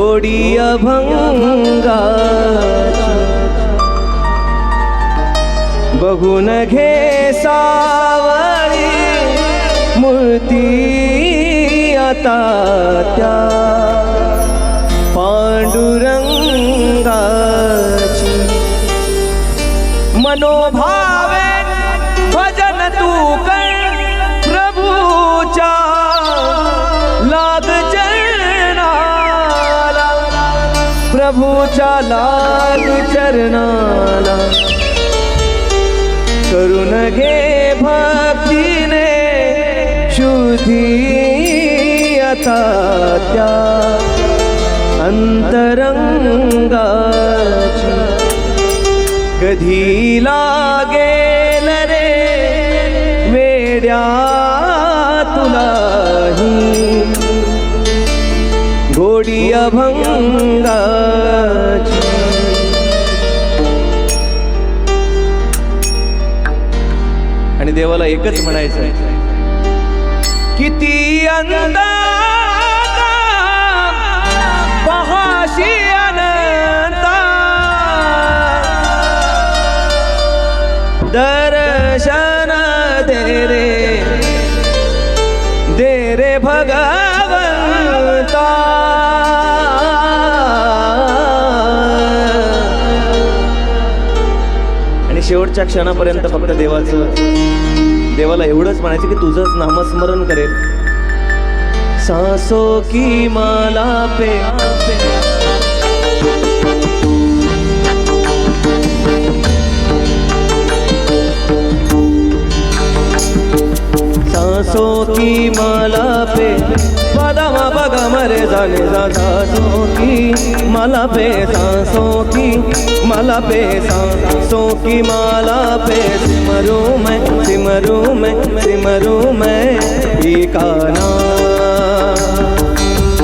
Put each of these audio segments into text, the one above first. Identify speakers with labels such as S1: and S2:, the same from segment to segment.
S1: गोडी अभंगा। बघून घे सावळी मूर्ती आता त्या। मनोभावे प्रभूच्या लाल चरणाला. करून घे भक्तीने शुद्धी आता त्या. अंतरंगाची कधी लागेल रे वेड्या तुला. गोडी आणि देवाला एकच म्हणायचं आहे किती अंदा पहाशी अनंता दर्शन दे रे दे रे भगा. आणि शेवटच्या क्षणापर्यंत फक्त देवाचं देवाला एवढंच म्हणायचं की तुझंच नामस्मरण करेल. सासो की माला पे सासो की माला बगा मरे जाने सांसों की माला पे सांसों की, माला पे सांसों की माला पे। सिमरू मैं सिमरू मैं सिमरू मैं ठिकाना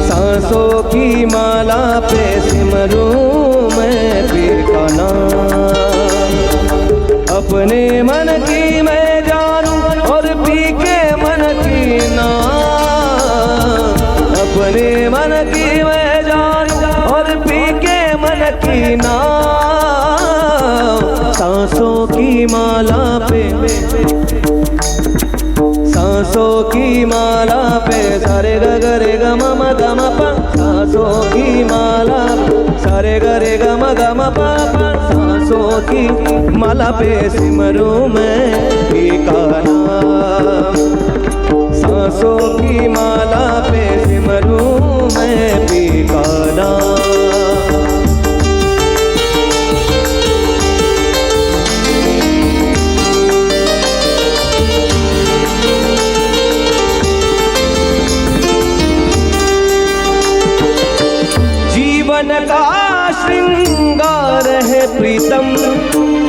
S1: सांसों की माला पे सिमरू मैं ठिकाना अपने मन की मैं मन की ना सांसों की माला पे, सांसों की माला पे, सारे ग ग रे ग म म ग म प, सांसों की माला, सारे ग रे ग म ग म प प सांसों की माला पे सिमरू मैं ठिकाना सांसों की माला पे जीवन का श्रृंगार है प्रीतम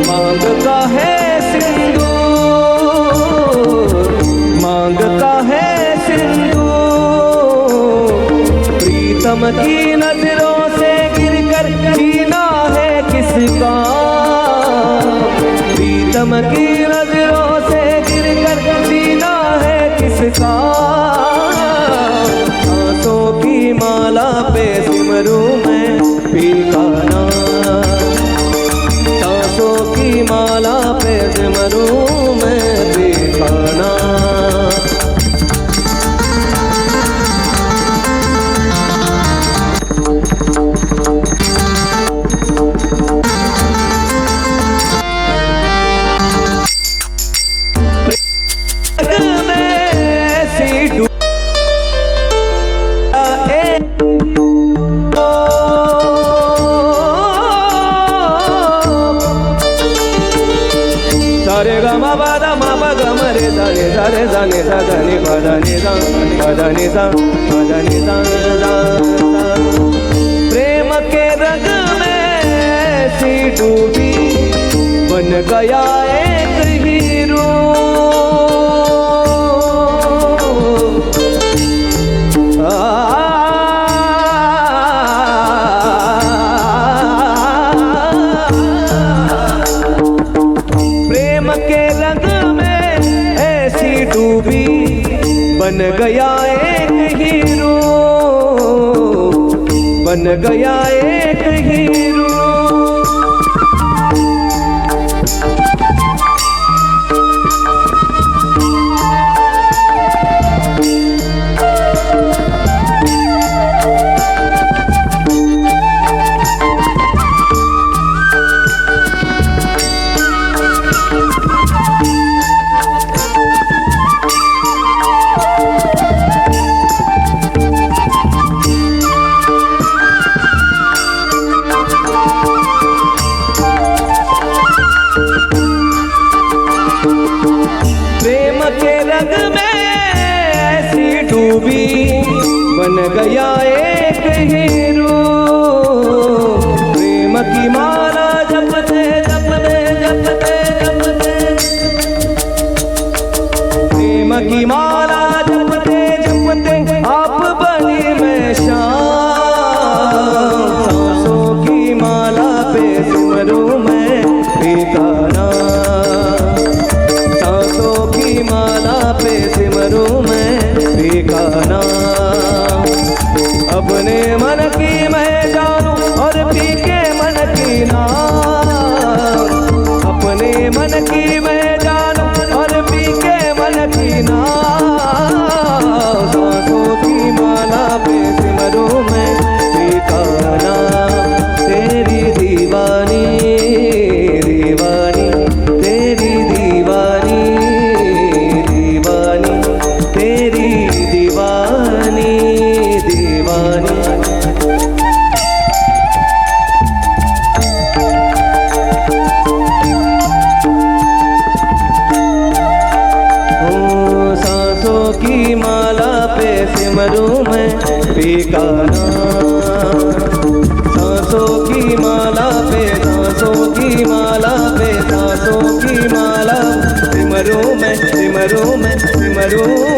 S1: मांग का है सिंधु मांग का है सिंधु प्रीतम की नज़रों से गिरकर जीना है किसका? प्रीतम की प्रेम के रंग में सी डूबी बन गया एक बन गया एक हीरो बन गया एक हीरो बन गया एक हीरो प्रेम की माला जपते जपते जपते जपते प्रेम की माला जपते जपते आप बनी मैं शाम सांसों की माला पे सिमरू मैं ठिकाना सांसों की माला पे सिमरू मैं ठिकाना सिमरू मैं बेगाना सांसों की माला पे, सांसों की माला पे, सांसों की माला। सिमरूँ मैं सिमरूँ मैं, सिमरू